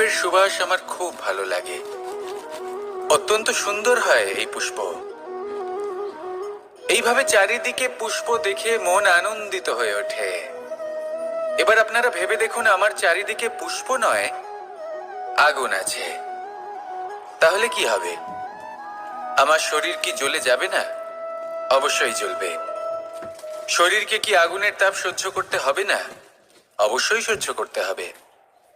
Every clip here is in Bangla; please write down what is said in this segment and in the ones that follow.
পুষ্পের সুবাস আমার খুব ভালো লাগে। অত্যন্ত সুন্দর হয় এই পুষ্প। এইভাবে চারিদিকে পুষ্প দেখে মন আনন্দিত হয়ে ওঠে। এবার আপনারা ভেবে দেখুন, আমার চারিদিকে পুষ্প নয়, আগুন আছে। তাহলে কি হবে? আমার শরীর কি জ্বলে যাবে না? অবশ্যই জ্বলবে। শরীরকে কি আগুনের তাপ সহ্য করতে হবে না? অবশ্যই সহ্য করতে হবে।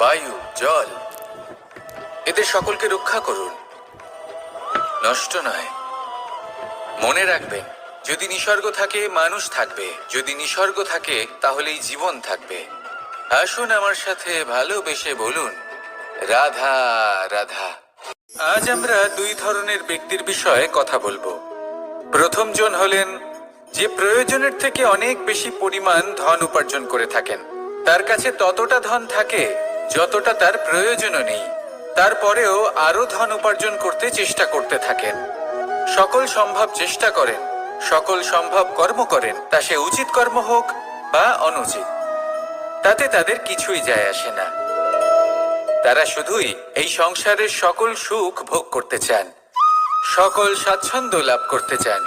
বায়ু, জল, এদের সকলকে রক্ষা করুন। নষ্ট নয়। মনে রাখবেন, যদি নিসর্গ থাকে, মানুষ থাকবে। যদি নিসর্গ থাকে, তাহলেই জীবন থাকবে। আসুন আমার সাথে ভালোবেসে বলুন, রাধা রাধা। আজ আমরা দুই ধরনের ব্যক্তির বিষয়ে কথা বলব। প্রথম জন হলেন, যে প্রয়োজনের থেকে অনেক বেশি পরিমাণ ধন উপার্জন করে থাকেন। তার কাছে ততটা ধন থাকে যতটা তার প্রয়োজনও নেই, তারপরেও আরও ধন উপার্জন করতে চেষ্টা করতে থাকেন। সকল সম্ভব চেষ্টা করেন, সকল সম্ভব কর্ম করেন, তা সে উচিত কর্ম হোক বা অনুচিত। তাতে তাদের কিছুই যায় আসে না। তারা শুধুই এই সংসারের সকল সুখ ভোগ করতে চান, সকল স্বাচ্ছন্দ্য লাভ করতে চান।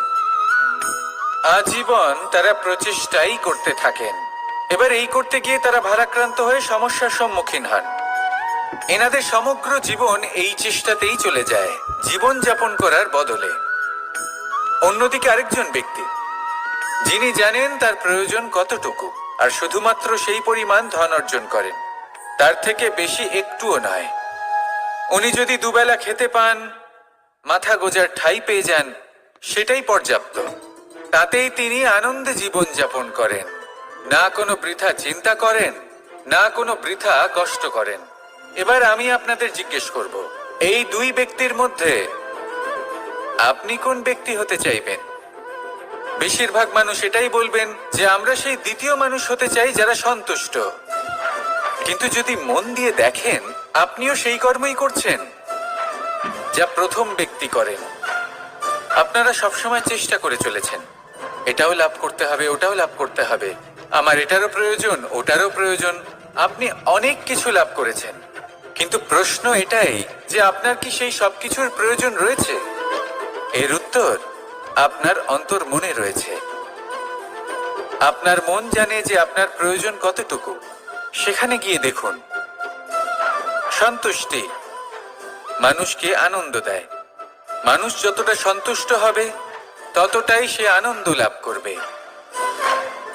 আজীবন তারা প্রচেষ্টাই করতে থাকেন। এবার এই করতে গিয়ে তারা ভারাক্রান্ত হয়ে সমস্যার সম্মুখীন হন। এনাদের সমগ্র জীবন এই চেষ্টাতেই চলে যায়, জীবন যাপন করার বদলে। অন্যদিকে আরেকজন ব্যক্তি, যিনি জানেন তার প্রয়োজন কতটুকু, আর শুধুমাত্র সেই পরিমাণ ধন অর্জন করেন। তার থেকে বেশি একটুও নয়। উনি যদি দুবেলা খেতে পান, মাথা গোজার ঠাই পেয়ে যান, সেটাই পর্যাপ্ত। তাতেই তিনি আনন্দে জীবন যাপন করেন। না কোনো বৃথা চিন্তা করেন, না কোনো বৃথা কষ্ট করেন। এবার আমি আপনাদের জিজ্ঞেস করব, এই দুই ব্যক্তির মধ্যে আপনি কোন ব্যক্তি হতে চাইবেন? বেশিরভাগ মানুষ এটাই বলবেন যে আমরা সেই দ্বিতীয় মানুষ হতে চাই যারা সন্তুষ্ট। কিন্তু যদি মন দিয়ে দেখেন, আপনিও সেই কর্মই করছেন যা প্রথম ব্যক্তি করেন। আপনারা সবসময় চেষ্টা করে চলেছেন। এটাও লাভ করতে হবে, ওটাও লাভ করতে হবে। আমার এটারও প্রয়োজন, ওটারও প্রয়োজন। আপনি অনেক কিছু লাভ করেছেন। কিন্তু প্রশ্ন এটাই যে আপনার কি সেই সবকিছুর প্রয়োজন রয়েছে? এর উত্তর, আপনার অন্তর মনে রয়েছে। আপনার মন জানে যে আপনার প্রয়োজন কতটুকু। সেখানে গিয়ে দেখুন। সন্তুষ্টি। মানুষকে আনন্দ দেয়। মানুষ যতটা সন্তুষ্ট হবে, ততটাই সে আনন্দ লাভ করবে।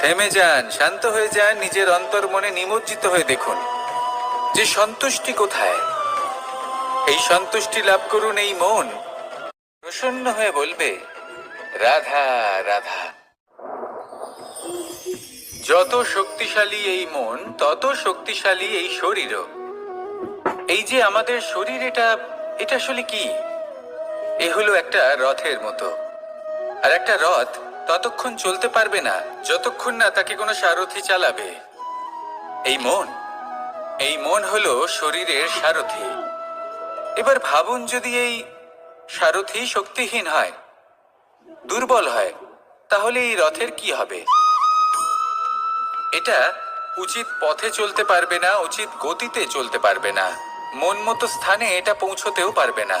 থেমে যান, শান্ত হয়ে যান, নিজের অন্তর মনে নিমজ্জিত হয়ে দেখুন যে সন্তুষ্টি কোথায়। এই সন্তুষ্টি লাভ করুন এই মন। প্রসন্ন হয়ে বলবে, রাধা রাধা। যত শক্তিশালী এই মন, তত শক্তিশালী এই শরীরও। এই যে আমাদের শরীর, এটা এটা আসলে কি? এ হলো একটা রথের মতো। আর একটা রথ ততক্ষণ চলতে পারবে না, যতক্ষণ না তাকে কোনো সারথি চালাবে। এই মন এই মন হলো শরীরের সারথি। এবার ভাবুন যদি এই সারথি শক্তিহীন হয়, দুর্বল হয়, তাহলে এই রথের কি হবে? এটা উচিত পথে চলতে পারবে না, উচিত গতিতে চলতে পারবে না। মন মতো স্থানে এটা পৌঁছতেও পারবে না।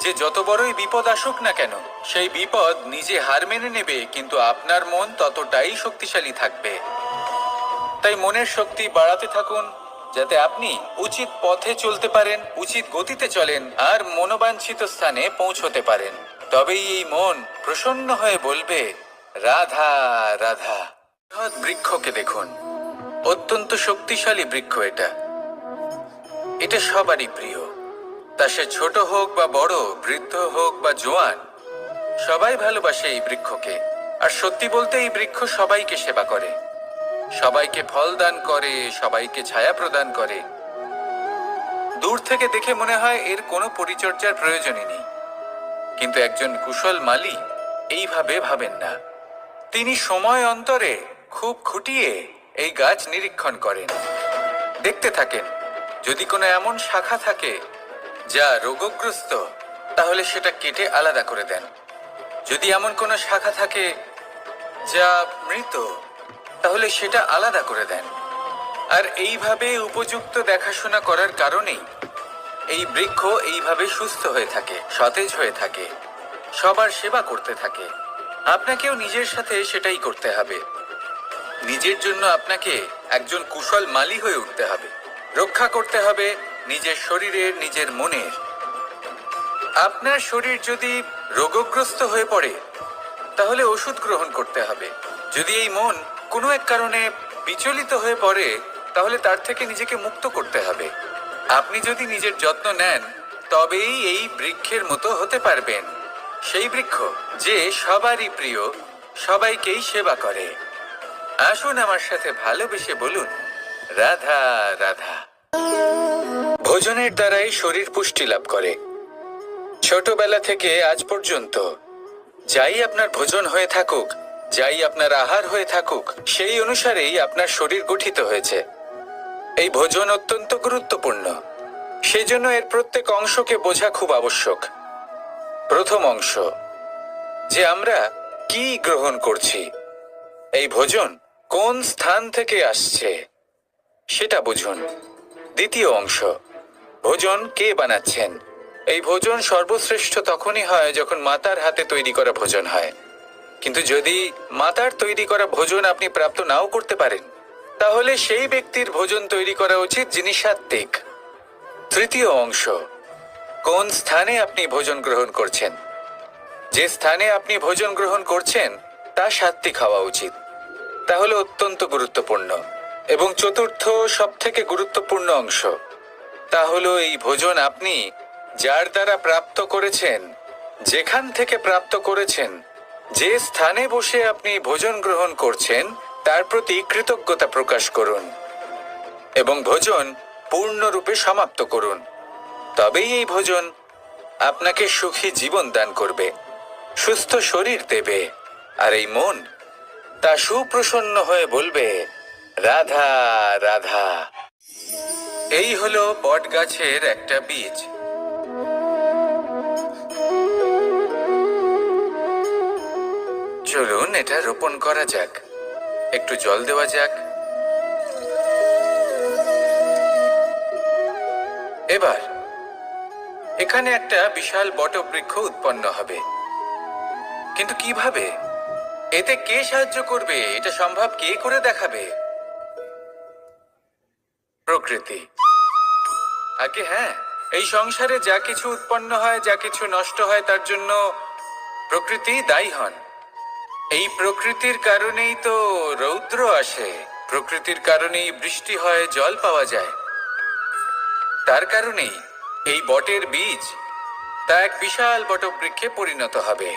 যে যত বড়ই বিপদ আসুক না কেন, সেই বিপদ নিজে হার মেনে নেবে, কিন্তু আপনার মন ততটাই শক্তিশালী থাকবে। তাই মনের শক্তি বাড়াতে থাকুন, যাতে আপনি উচিত পথে চলতে পারেন, উচিত গতিতে চলেন, আর মনোবাঞ্ছিত স্থানে পৌঁছতে পারেন। তবেই এই মন প্রসন্ন হয়ে বলবে, রাধা রাধা। বৃক্ষকে দেখুন। অত্যন্ত শক্তিশালী বৃক্ষ এটা। এটা সবারই প্রিয়। তা সে ছোট হোক বা বড়, বৃদ্ধ হোক বা জোয়ান, সবাই ভালোবাসে এই বৃক্ষকে। আর সত্যি বলতে এই বৃক্ষ সবাইকে সেবা করে। সবাইকে ফল দান করে, সবাইকে ছায়া প্রদান করে। দূর থেকে দেখে মনে হয় এর কোনো পরিচর্যার প্রয়োজনই নেই। কিন্তু একজন কুশল মালি এইভাবে ভাবেন না। তিনি সময় অন্তরে খুব খুঁটিয়ে এই গাছ নিরীক্ষণ করেন। দেখতে থাকেন, যদি কোনো এমন শাখা থাকে যা রোগগ্রস্ত, তাহলে সেটা কেটে আলাদা করে দেন। যদি এমন কোনো শাখা থাকে যা মৃত, তাহলে সেটা আলাদা করে দেন। আর এইভাবে উপযুক্ত দেখাশোনা করার কারণেই এই বৃক্ষ এইভাবে সুস্থ হয়ে থাকে, সতেজ হয়ে থাকে, সবার সেবা করতে থাকে। আপনাকেও নিজের সাথে সেটাই করতে হবে। নিজের জন্য আপনাকে একজন কুশল মালি হয়ে উঠতে হবে। রক্ষা করতে হবে নিজের শরীরের, নিজের মনের। আপনার শরীর যদি রোগগ্রস্ত হয়ে পড়ে, তাহলে ওষুধ গ্রহণ করতে হবে। যদি এই মন কোনো এক কারণে বিচলিত হয়ে পড়ে, তাহলে তার থেকে নিজেকে মুক্ত করতে হবে। আপনি যদি নিজের যত্ন নেন, তবেই এই বৃক্ষের মতো হতে পারবেন। সেই বৃক্ষ যে সবারই প্রিয়, সবাইকেই সেবা করে। আসুন আমার সাথে ভালোবেসে বলুন, রাধা রাধা। ভোজনের দ্বারাই শরীর পুষ্টি লাভ করে। ছোটবেলা থেকে আজ পর্যন্ত, যাই আপনার ভোজন হয়ে থাকুক, যাই আপনার আহার হয়ে থাকুক, সেই অনুসারেই আপনার শরীর গঠিত হয়েছে। এই ভোজন অত্যন্ত গুরুত্বপূর্ণ। সেজন্য এর প্রত্যেক অংশকে বোঝা খুব আবশ্যক। প্রথম অংশ, যে আমরা কি গ্রহণ করছি? এই ভোজন কোন স্থান থেকে আসছে? সেটা বুঝুন। দ্বিতীয় অংশ ভোজন কে বানাচ্ছেন? এই ভোজন সর্বশ্রেষ্ঠ তখনই হয় যখন মাতার হাতে তৈরি করা ভোজন হয়। কিন্তু যদি মাতার তৈরি করা ভোজন আপনি প্রাপ্ত নাও করতে পারেন, তাহলে সেই ব্যক্তির ভোজন তৈরি করা উচিত যিনি সাত্ত্বিক। তৃতীয় অংশ, কোন স্থানে আপনি ভোজন গ্রহণ করছেন? যে স্থানে আপনি ভোজন গ্রহণ করছেন, তা সাত্ত্বিক হওয়া উচিত। তাহলে অত্যন্ত গুরুত্বপূর্ণ। এবং চতুর্থ, সবথেকে গুরুত্বপূর্ণ অংশ তা হলো এই ভোজন আপনি যার দ্বারা প্রাপ্ত করেছেন, যেখান থেকে প্রাপ্ত করেছেন, যে স্থানে বসে আপনি ভোজন গ্রহণ করছেন, তার প্রতি কৃতজ্ঞতা প্রকাশ করুন এবং ভোজন পূর্ণরূপে সমাপ্ত করুন। তবেই এই ভোজন আপনাকে সুখী জীবন দান করবে, সুস্থ শরীর দেবে আর এই মন তা সুপ্রসন্ন হয়ে বলবে, রাধা রাধা। এই হলো বট গাছের একটা বীজ। চলুন এটা রোপণ করা যাক। একটু জল দেওয়া যাক। এবার, এখানে একটা বিশাল বটবৃক্ষ উৎপন্ন হবে। কিন্তু কীভাবে? এতে কে সাহায্য করবে? এটা সম্ভব কে করে দেখাবে? প্রকৃতি। আগে হ্যাঁ এই সংসারে যা কিছু উৎপন্ন হয়, যা কিছু নষ্ট হয়, তার জন্য প্রকৃতি দায়ী হন। এই প্রকৃতির কারণেই তো রৌদ্র আসে। প্রকৃতির কারণেই বৃষ্টি হয়, জল পাওয়া যায়। তার কারণেই এই বটের বীজ তা এক বিশাল বটবৃক্ষে পরিণত হবে।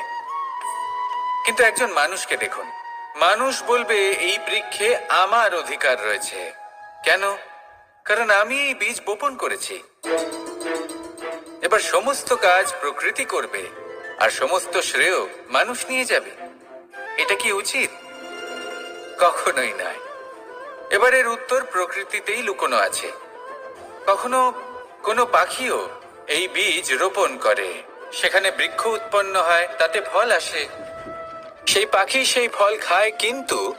কিন্তু একজন মানুষকে দেখুন। মানুষ বলবে, এই বৃক্ষে আমার অধিকার রয়েছে। কেন? কারণ আমি এই বীজ বপন করেছি। এবার সমস্ত কাজ প্রকৃতি করবে, আর সমস্ত শ্রেয় মানুষ নিয়ে যাবে। এটা কি উচিত? কখনোই নয়। এবারের উত্তর প্রকৃতিতেই লুকোনো আছে। কখনো কোনো পাখিও এই বীজ রোপণ করে। সেখানে বৃক্ষ উৎপন্ন হয়, তাতে ফল আসে। সেই পাখি সেই ফল খায়, কিন্তু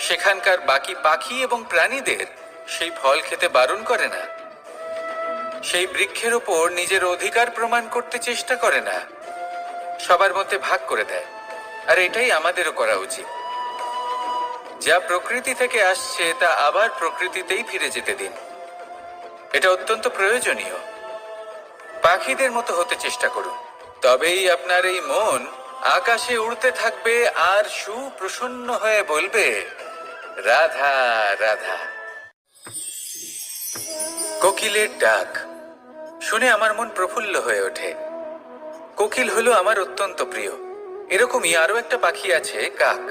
সেখানকার বাকি পাখি এবং প্রাণীদের সেই ফল খেতে বারণ করে না। সেই বৃক্ষের ওপর নিজের অধিকার প্রমাণ করতে চেষ্টা করে না। সবার মধ্যে ভাগ করে দেয়। আর এটাই আমাদেরও করা উচিত। যা প্রকৃতি থেকে আসছে, তা আবার প্রকৃতিতেই ফিরে যেতে দিন। এটা অত্যন্ত প্রয়োজনীয়। পাখিদের মতো হতে চেষ্টা করুন। তবেই আপনার এই মন আকাশে উড়তে থাকবে আর সুপ্রসন্ন হয়ে বলবে, রাধা রাধা। কোকিলের ডাক। শুনে আমার মন প্রফুল্ল হয়ে ওঠে। কোকিল হলো আমার অত্যন্ত প্রিয়। এরকমই আরও একটা পাখি আছে, কাক।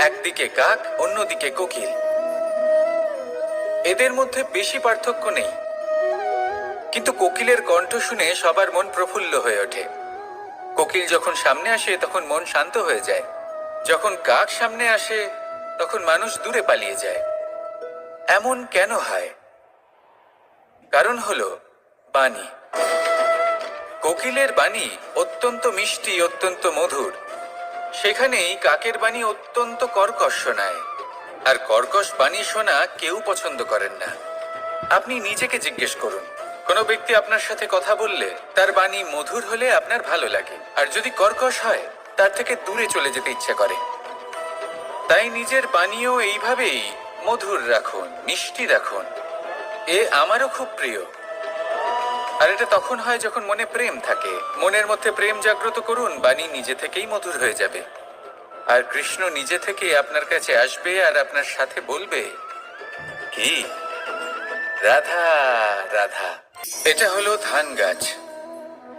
একদিকে কাক, অন্যদিকে কোকিল। এদের মধ্যে বেশি পার্থক্য নেই। কিন্তু কোকিলের কণ্ঠ শুনে সবার মন প্রফুল্ল হয়ে ওঠে। কোকিল যখন সামনে আসে, তখন মন শান্ত হয়ে যায়। যখন কাক সামনে আসে, তখন মানুষ দূরে পালিয়ে যায়। এমন কেন হয়? কারণ হলো বাণী। কোকিলের বাণী অত্যন্ত মিষ্টি, অত্যন্ত মধুর। সেখানেই কাকের বাণী অত্যন্ত কর্কশ শোনায়। আর কর্কশ বাণী শোনা কেউ পছন্দ করেন না। আপনি নিজেকে জিজ্ঞেস করুন, কোনো ব্যক্তি আপনার সাথে কথা বললে তার বাণী মধুর হলে আপনার ভালো লাগে। আর যদি কর্কশ হয়, তার থেকে দূরে চলে যেতে ইচ্ছে করে। তাই নিজের বাণীও এইভাবেই মধুর রাখুন, মিষ্টি রাখুন। এ আমারও খুব প্রিয়। আর এটা তখন হয় যখন মনে প্রেম থাকে। মনের মধ্যে প্রেম জাগ্রত করুন, বাণী নিজে থেকেই মধুর হয়ে যাবে। আর কৃষ্ণ নিজে থেকে আপনার কাছে আসবে আর আপনার সাথে বলবে, কি? রাধা রাধা। এটা হলো ধান গাছ।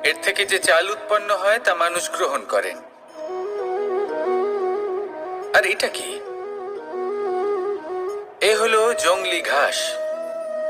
এর থেকে যে চাল উৎপন্ন হয়, তা মানুষ গ্রহণ করেন। আর এটা কি? এ হলো জংলি ঘাস।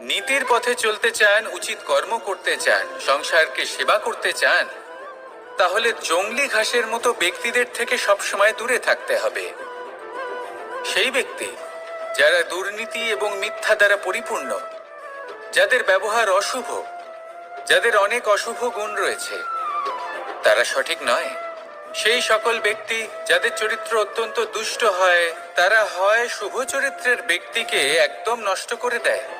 নীতির পথে চলতে চান, উচিত কর্ম করতে চান, সংসারকে সেবা করতে চান, তাহলে জংলি ঘাসের মতো ব্যক্তিদের থেকে সবসময় দূরে থাকতে হবে। সেই ব্যক্তি যারা দুর্নীতি এবং মিথ্যা দ্বারা পরিপূর্ণ, যাদের ব্যবহার অশুভ, যাদের অনেক অশুভ গুণ রয়েছে, তারা সঠিক নয়। সেই সকল ব্যক্তি যাদের চরিত্র অত্যন্ত দুষ্ট হয়, তারা হয় শুভ চরিত্রের ব্যক্তিকে একদম নষ্ট করে দেয়।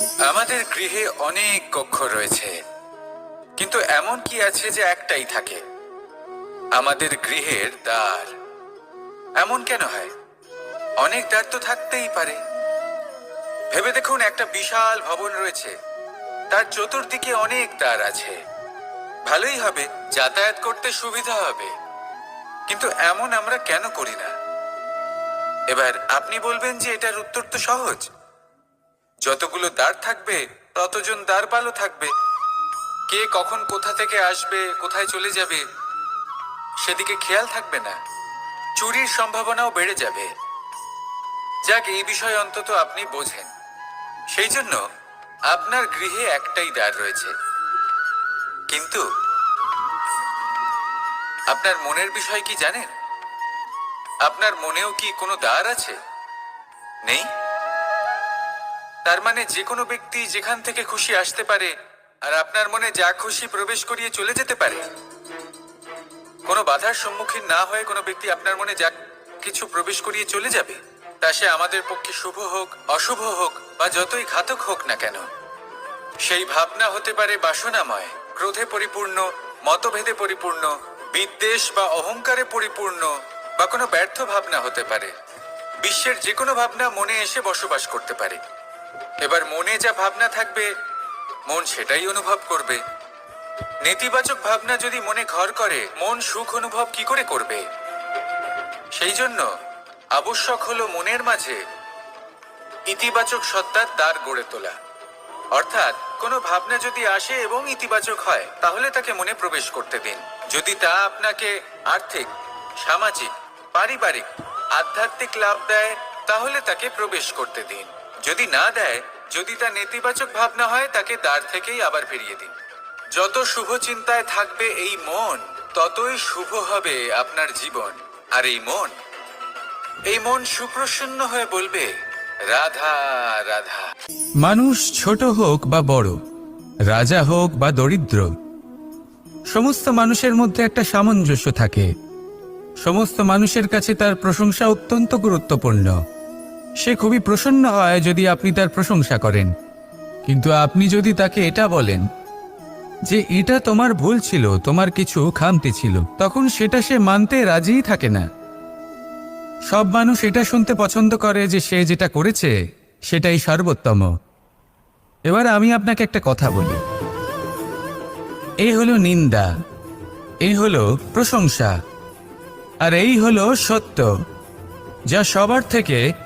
আমাদের গৃহে অনেক কক্ষ রয়েছে। কিন্তু এমন কি আছে যে একটাই থাকে? আমাদের গৃহের দ্বার। এমন কেন হয়? অনেক দ্বার তো থাকতেই পারে। ভেবে দেখুন, একটা বিশাল ভবন রয়েছে। তার চতুর্দিকে অনেক দ্বার আছে। ভালোই হবে, যাতায়াত করতে সুবিধা হবে। কিন্তু এমন আমরা কেন করি না? এবার আপনি বলবেন যে এটার উত্তর তো সহজ। যতগুলো দ্বার থাকবে, ততজন দ্বারপালও থাকবে। কে কখন কোথা থেকে আসবে, কোথায় চলে যাবে, সেদিকে খেয়াল থাকবে না। চুরির সম্ভাবনাও বেড়ে যাবে। যাক, এই বিষয়ে অন্তত আপনি বোঝেন। সেই জন্য আপনার গৃহে একটাই দ্বার রয়েছে। কিন্তু আপনার মনের বিষয় কি জানেন? আপনার মনেও কি কোনো দ্বার আছে? নেই? তার মানে যে কোনো ব্যক্তি যেখান থেকে খুশি আসতে পারে, আর আপনার মনে যা খুশি প্রবেশ করিয়ে চলে যেতে পারে। কোনো বাধার সম্মুখীন না হয়ে কোনো ব্যক্তি আপনার মনে যা কিছু প্রবেশ করিয়ে চলে যাবে, তা সে আমাদের পক্ষে শুভ হোক, অশুভ হোক, বা যতই ঘাতক হোক না কেন। সেই ভাবনা হতে পারে বাসনাময়, ক্রোধে পরিপূর্ণ, মতভেদে পরিপূর্ণ, বিদ্বেষ বা অহংকারে পরিপূর্ণ, বা কোনো ব্যর্থ ভাবনা হতে পারে। বিশ্বের যে কোনো ভাবনা মনে এসে বসবাস করতে পারে। এবার মনে যা ভাবনা থাকবে, মন সেটাই অনুভব করবে। নেতিবাচক ভাবনা যদি মনে ঘর করে, মন সুখ অনুভব কি করে করবে? সেই জন্য আবশ্যক হলো মনের মাঝে ইতিবাচক সত্তার দ্বার গড়ে তোলা। অর্থাৎ কোনো ভাবনা যদি আসে এবং ইতিবাচক হয়, তাহলে তাকে মনে প্রবেশ করতে দিন। যদি তা আপনাকে আর্থিক, সামাজিক, পারিবারিক, আধ্যাত্মিক লাভ দেয়, তাহলে তাকে প্রবেশ করতে দিন। যদি না দেয়, যদি তা নেতিবাচক ভাবনা হয়, তাকে দ্বার থেকেই আবার ফিরিয়ে দিন। যত শুভ চিন্তায় থাকবে এই মন, ততই শুভ হবে আপনার জীবন। আর এই মন এই মন সুপ্রসন্ন হয়ে বলবে, রাধা রাধা। মানুষ ছোট হোক বা বড়, রাজা হোক বা দরিদ্র, সমস্ত মানুষের মধ্যে একটা সামঞ্জস্য থাকে। সমস্ত মানুষের কাছে তার প্রশংসা অত্যন্ত গুরুত্বপূর্ণ। সে খুবই প্রসন্ন হয় যদি আপনি তার প্রশংসা করেন। কিন্তু আপনি যদি তাকে এটা বলেন যে এটা তোমার ভুল ছিল, তোমার কিছু খামতি ছিল, তখন সেটা সে মানতে রাজিই থাকে না। সব মানুষ এটা শুনতে পছন্দ করে যে সে যেটা করেছে, সেটাই সর্বোত্তম। এবার আমি আপনাকে একটা কথা বলি। এই হলো নিন্দা, এই হলো প্রশংসা, আর এই হলো সত্য, যা সবার থেকে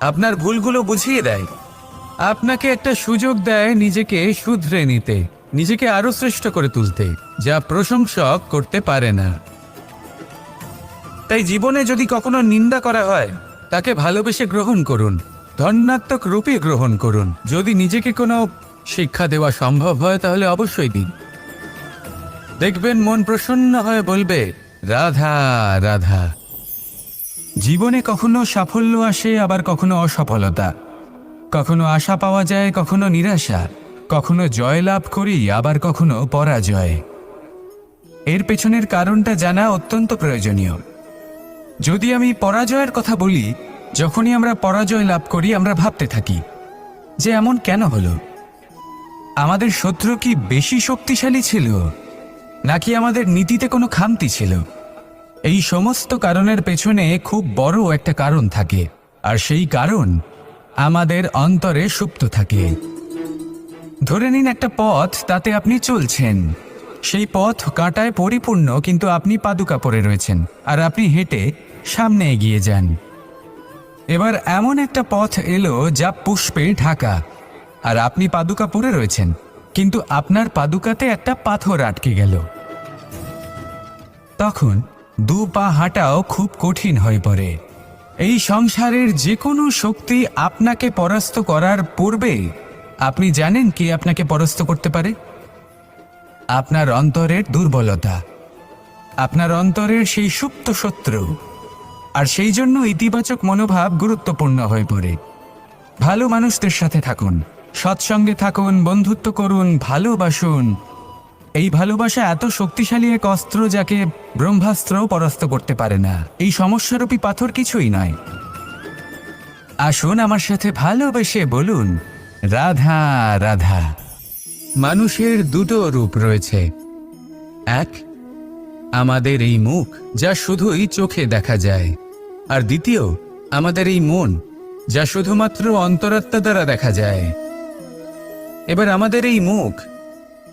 আপনার ভুলগুলো বুঝিয়ে দেয়। আপনাকে একটা সুযোগ দেয় নিজেকে শুধরে নিতে, নিজেকে আরও শ্রেষ্ঠ করে তুলতে, যা প্রশংসক করতে পারে না। তাই জীবনে যদি কখনো নিন্দা করা হয়, তাকে ভালোবেসে গ্রহণ করুন ধন্যাত্মক রূপে গ্রহণ করুন। যদি নিজেকে কোনো শিক্ষা দেওয়া সম্ভব হয়, তাহলে অবশ্যই দিন। দেখবেন মন প্রসন্ন হয়ে বলবে, রাধা রাধা। জীবনে কখনো সাফল্য আসে, আবার কখনো অসফলতা। কখনো আশা পাওয়া যায়, কখনো নিরাশা। কখনো জয় লাভ করি, আবার কখনো পরাজয়। এর পেছনের কারণটা জানা অত্যন্ত প্রয়োজনীয়। যদি আমি পরাজয়ের কথা বলি, যখনই আমরা পরাজয় লাভ করি, আমরা ভাবতে থাকি, যে এমন কেন হলো? আমাদের শত্রু কি বেশি শক্তিশালী ছিল? নাকি আমাদের নীতিতে কোনো খামতি ছিল? এই সমস্ত কারণের পেছনে খুব বড় একটা কারণ থাকে, আর সেই কারণ আমাদের অন্তরে সুপ্ত থাকে। ধরে নিন একটা পথ তাতে আপনি চলছেন। সেই পথ কাঁটায় পরিপূর্ণ, কিন্তু আপনি পাদুকা পরে রয়েছেন, আর আপনি হেঁটে সামনে এগিয়ে যান। এবার এমন একটা পথ এলো যা পুষ্পে ঢাকা, আর আপনি পাদুকা পরে রয়েছেন, কিন্তু আপনার পাদুকাতে একটা পাথর আটকে গেল। তখন দু পা হাঁটাও খুব কঠিন হয়ে পড়ে। এই সংসারের যে কোনো শক্তি আপনাকে পরাস্ত করার পূর্বে আপনি জানেন কি আপনাকে পরাস্ত করতে পারে? আপনার অন্তরের দুর্বলতা, আপনার অন্তরের সেই সুপ্ত শত্রু, আর সেই জন্য ইতিবাচক মনোভাব গুরুত্বপূর্ণ হয়ে পড়ে। ভালো মানুষদের সাথে থাকুন, সৎসঙ্গে থাকুন, বন্ধুত্ব করুন, ভালোবাসুন এই ভালোবাসা এত শক্তিশালী এক অস্ত্র যাকে ব্রহ্মাস্ত্রও পরাস্ত করতে পারে না। এই সমস্যারূপী পাথর কিছুই নয়। আসুন আমার সাথে ভালোবেসে বলুন, রাধা রাধা। মানুষের দুটো রূপ রয়েছে। এক, আমাদের এই মুখ, যা শুধুই চোখে দেখা যায়। আর দ্বিতীয়, আমাদের এই মন, যা শুধুমাত্র অন্তরাত্মা দ্বারা দেখা যায়। এবার আমাদের এই মুখ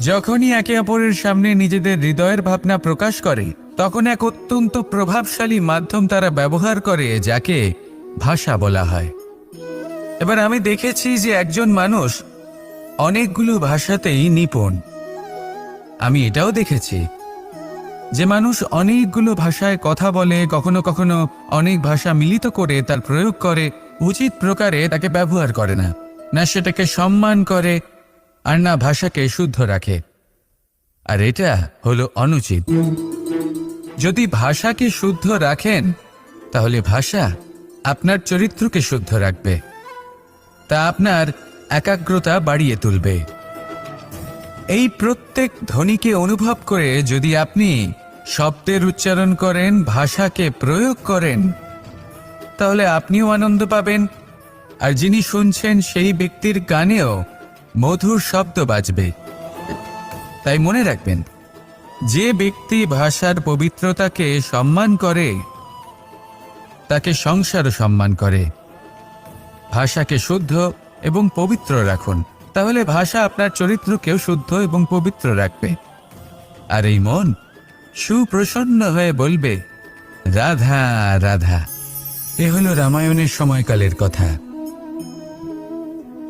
যখনই একে অপরের সামনে নিজেদের হৃদয়ের ভাবনা প্রকাশ করে, তখন এক অত্যন্ত প্রভাবশালী মাধ্যম তারা ব্যবহার করে, যাকে ভাষা বলা হয়। এবার আমি দেখেছি যে একজন মানুষ অনেকগুলো ভাষাতেই নিপুণ। আমি এটাও দেখেছি যে মানুষ অনেকগুলো ভাষায় কথা বলে, কখনো কখনো অনেক ভাষা মিলিত করে তার প্রয়োগ করে, উচিত প্রকারে তাকে ব্যবহার করে না। না সেটাকে সম্মান করে আর না ভাষাকে শুদ্ধ রাখে। আর এটা হলো অনুচিত। যদি ভাষাকে শুদ্ধ রাখেন, তাহলে ভাষা আপনার চরিত্রকে শুদ্ধ রাখবে। তা আপনার একাগ্রতা বাড়িয়ে তুলবে। এই প্রত্যেক ধ্বনিকে অনুভব করে যদি আপনি শব্দের উচ্চারণ করেন, ভাষাকে প্রয়োগ করেন, তাহলে আপনিও আনন্দ পাবেন। আর যিনি শুনছেন সেই ব্যক্তির গানেও মধুর শব্দ বাজবে। তাই মনে রাখবেন, যে ব্যক্তি ভাষার পবিত্রতাকে সম্মান করে, তাকে সংসারও সম্মান করে। ভাষাকে শুদ্ধ এবং পবিত্র রাখুন। তাহলে ভাষা আপনার চরিত্রকেও শুদ্ধ এবং পবিত্র রাখবে। আর এই মন সুপ্রসন্ন হয়ে বলবে, রাধা রাধা। এ হলো রামায়ণের সময়কালের কথা।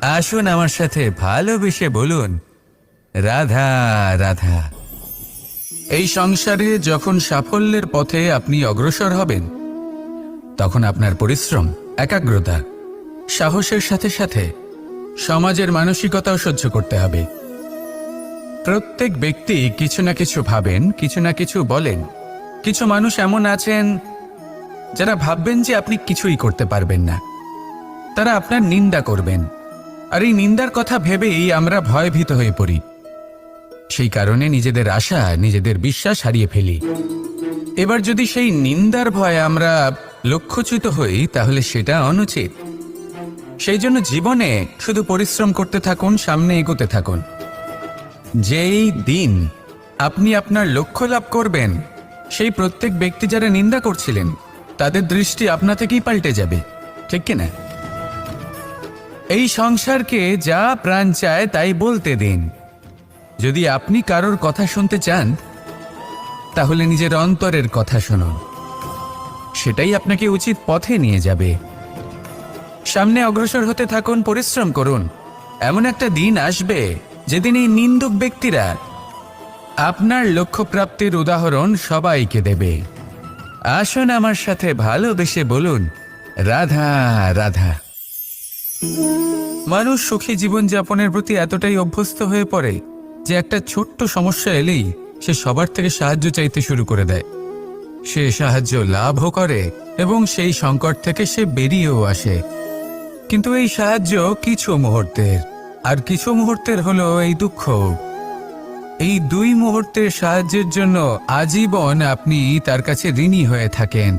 আসুন আমার সাথে ভালোবেসে বলুন। রাধা রাধা। এই সংসারে যখন সাফল্যের পথে আপনি অগ্রসর হবেন, তখন আপনার পরিশ্রম, একাগ্রতা, সাহসের সাথে সাথে সমাজের মানসিকতাও সহ্য করতে হবে। প্রত্যেক ব্যক্তি কিছু না কিছু ভাবেন, কিছু না কিছু বলেন। কিছু মানুষ এমন আছেন, যারা ভাববেন যে আপনি কিছুই করতে পারবেন না। তারা আপনার নিন্দা করবেন। আর এই নিন্দার কথা ভেবেই আমরা ভয়ভীত হয়ে পড়ি। সেই কারণে নিজেদের আশা, নিজেদের বিশ্বাস হারিয়ে ফেলি। এবার যদি সেই নিন্দার ভয়ে আমরা লক্ষ্যচ্যুত হই, তাহলে সেটা অনুচিত। সেই জন্য জীবনে শুধু পরিশ্রম করতে থাকুন, সামনে এগোতে থাকুন। যেই দিন আপনি আপনার লক্ষ্য লাভ করবেন, সেই প্রত্যেক ব্যক্তি যারা নিন্দা করছিলেন, তাদের দৃষ্টি আপনা থেকেই পাল্টে যাবে, ঠিক কিনা এই সংসারকে যা প্রাণ চায় তাই বলতে দিন। যদি আপনি কারোর কথা শুনতে চান, তাহলে নিজের অন্তরের কথা শুনুন। সেটাই আপনাকে উচিত পথে নিয়ে যাবে। সামনে অগ্রসর হতে থাকুন, পরিশ্রম করুন। এমন একটা দিন আসবে যেদিন এই নিন্দুক ব্যক্তিরা আপনার লক্ষ্য প্রাপ্তির উদাহরণ সবাইকে দেবে। আসুন আমার সাথে ভালোবেসে বলুন, রাধা রাধা। মানুষ সুখী জীবনযাপনের প্রতি এতটাই অভ্যস্ত হয়ে পড়ে যে একটা ছোট্ট সমস্যা এলেই সে সবার থেকে সাহায্য চাইতে শুরু করে দেয়। সে সাহায্য লাভও করে এবং সেই সংকট থেকে সে বেরিয়েও আসে। কিন্তু এই সাহায্য কিছু মুহূর্তের, আর কিছু মুহূর্তের হলো এই দুঃখ। এই দুই মুহূর্তের সাহায্যের জন্য আজীবন আপনি তার কাছে ঋণী হয়ে থাকেন।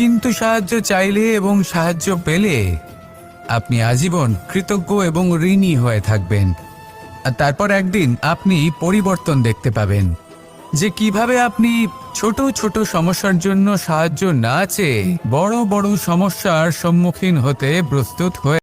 কিন্তু সাহায্য চাইলে এবং সাহায্য পেলে আপনি আজীবন কৃতজ্ঞ এবং ঋণী হয়ে থাকবেন। আর তারপর একদিন আপনি পরিবর্তন দেখতে পাবেন যে কীভাবে আপনি ছোট ছোট সমস্যার জন্য সাহায্য না চেয়ে বড় বড় সমস্যার সম্মুখীন হতে প্রস্তুত হয়ে